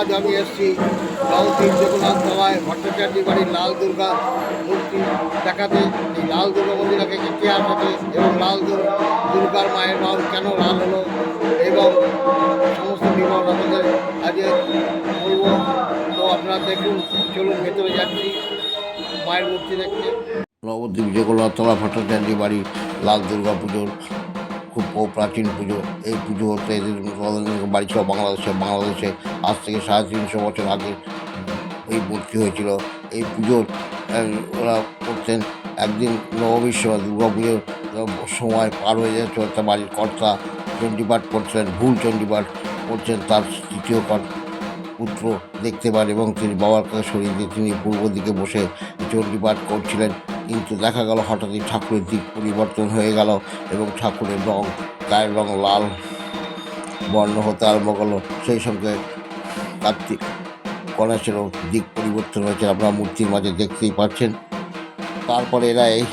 আজ আমি এসেছি নবদ্বীপ জগন্নাথ তলায় ভট্টাচার্য বাড়ির লাল দুর্গা মূর্তি দেখাতে। এই লাল দুর্গা মন্দির আগে কে আছে এবং লাল দুর- দুর্গার মায়ের রং কেন লাল হলো এবং সমস্ত বিবরণ আপনাদের আজকে বলব। তো আপনারা দেখুন, চলুন, ভেতরে যাচ্ছি মায়ের মূর্তি দেখতে। নবদ্বীপ জগন্নাথতলা ভট্টাচার্য বাড়ির লাল দুর্গা পুজোর খুব প্রাচীন পুজো। এই পুজো হতে এদের বাড়ি ছিল বাংলাদেশে। বাংলাদেশে আজ থেকে সাড়ে তিনশো বছর আগে এই মূর্তি হয়েছিল। এই পুজোর ওরা করতেন একদিন নবমীর সময়, দুর্গা পুজোর সময় পার হয়ে যাচ্ছে তার বাড়ির কর্তা চণ্ডীপাঠ করছেন ভুল চণ্ডীপাঠ করছেন তার তৃতীয় পুত্র দেখতে পান এবং তিনি বাবার কাছে সরিয়ে দিয়ে তিনি পূর্ব দিকে বসে চণ্ডীপাঠ করছিলেন। কিন্তু দেখা গেল হঠাৎই ঠাকুরের দিক পরিবর্তন হয়ে গেল এবং ঠাকুরের রং, গায়ের রং লাল, বর্ণ হতে আরম্ভ করল। সেই সঙ্গে কার্তিক গণেশেরও দিক পরিবর্তন হয়েছে, আপনারা মূর্তির মাঝে দেখতেই পাচ্ছেন। তারপরে এরা এই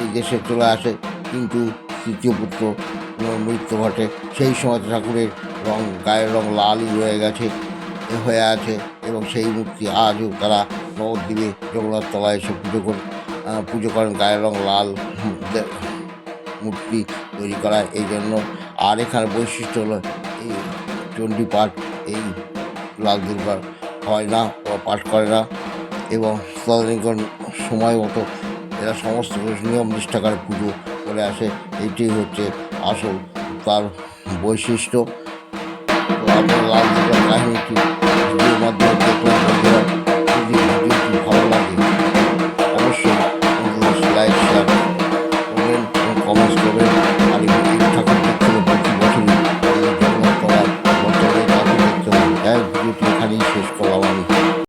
এই দেশে চলে আসে, কিন্তু তৃতীয় পুত্র মৃত্যু ঘটে। সেই সময় ঠাকুরের রং, গায়ের রং লালই রয়ে গেছে হয়ে আছে এবং সেই মূর্তি আজও তারা নবদ্বীপে জগন্নাথ তলায় এসে পুজো করে পুজো করেন, গায়ের রং লাল মূর্তি তৈরি করা এই জন্য আর এখানে বৈশিষ্ট্য হলো এই চণ্ডী পাঠ এই লাল দুর্গার হয় না ও পাঠ করে না এবং তদানীকরণ সময় মতো এরা সমস্ত নিয়ম নিষ্ঠাকার পুজো করে আসে। এটি হচ্ছে আসল তার বৈশিষ্ট্য। লাল দুর্গার কাহিনীটি মাধ্যমে Thank you.